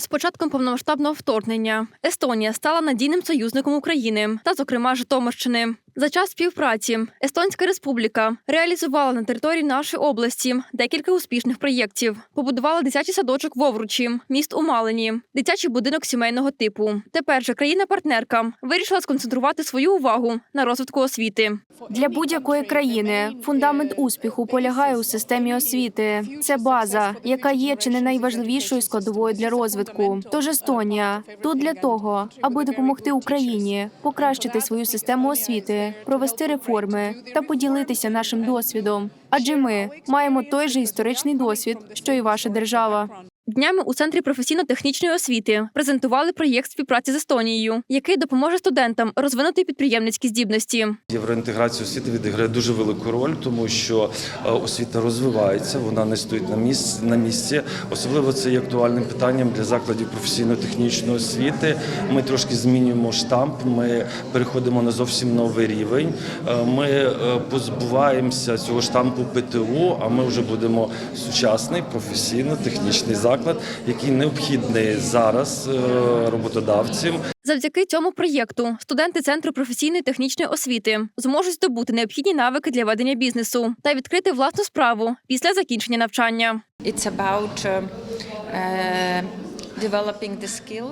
З початком повномасштабного вторгнення Естонія стала надійним союзником України та, зокрема, Житомирщини. За час співпраці Естонська Республіка реалізувала на території нашої області декілька успішних проєктів. Побудувала дитячий садочок в Овручі, міст у Малині, дитячий будинок сімейного типу. Тепер же країна-партнерка вирішила сконцентрувати свою увагу на розвитку освіти. Для будь-якої країни фундамент успіху полягає у системі освіти. Це база, яка є чи не найважливішою складовою для розвитку. Тож Естонія тут для того, аби допомогти Україні покращити свою систему освіти, провести реформи та поділитися нашим досвідом. Адже ми маємо той же історичний досвід, що і ваша держава. Днями у центрі професійно-технічної освіти презентували проєкт співпраці з Естонією, який допоможе студентам розвинути підприємницькі здібності. Євроінтеграція освіти відіграє дуже велику роль, тому що е, освіта розвивається, вона не стоїть на місці на місці. Особливо це є актуальним питанням для закладів професійно-технічної освіти. Ми трошки змінюємо штамп. Ми переходимо на зовсім новий рівень. Е, Ми е, позбуваємося цього штампу ПТУ, а ми вже будемо сучасний професійно-технічний заклад, який необхідний зараз е, роботодавцям. Завдяки цьому проєкту студенти центру професійної технічної освіти зможуть здобути необхідні навики для ведення бізнесу та відкрити власну справу після закінчення навчання. It's about uh,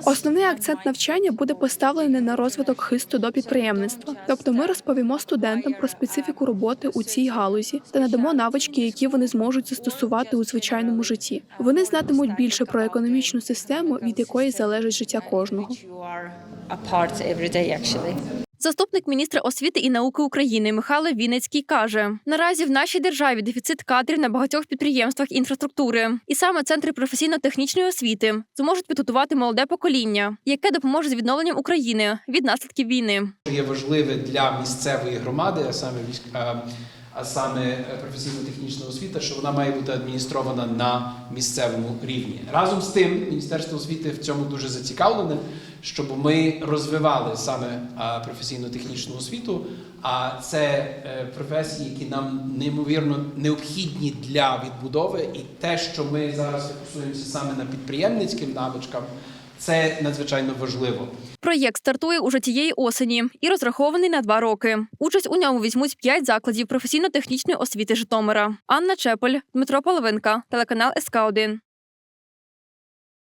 Основний акцент навчання буде поставлений на розвиток хисту до підприємництва. Тобто, ми розповімо студентам про специфіку роботи у цій галузі та надамо навички, які вони зможуть застосувати у звичайному житті. Вони знатимуть більше про економічну систему, від якої залежить життя кожного. Заступник міністра освіти і науки України Михайло Вінницький каже: наразі в нашій державі дефіцит кадрів на багатьох підприємствах інфраструктури, і саме центри професійно-технічної освіти зможуть підготувати молоде покоління, яке допоможе з відновленням України від наслідків війни. є важливе для місцевої громади, а саме військ, а, саме е, професійно-технічна освіта, що вона має бути адміністрована на місцевому рівні. Разом з тим, Міністерство освіти в цьому дуже зацікавлене, щоб ми розвивали саме професійно-технічну освіту. А це е, професії, які нам неймовірно необхідні для відбудови, і те, що ми зараз фокусуємося саме на підприємницьким навичкам, це надзвичайно важливо. Проєкт стартує уже тієї осені і розрахований на два роки. Участь у ньому візьмуть п'ять закладів професійно-технічної освіти Житомира. Анна Чепель, Дмитро Половинка, телеканал СК 1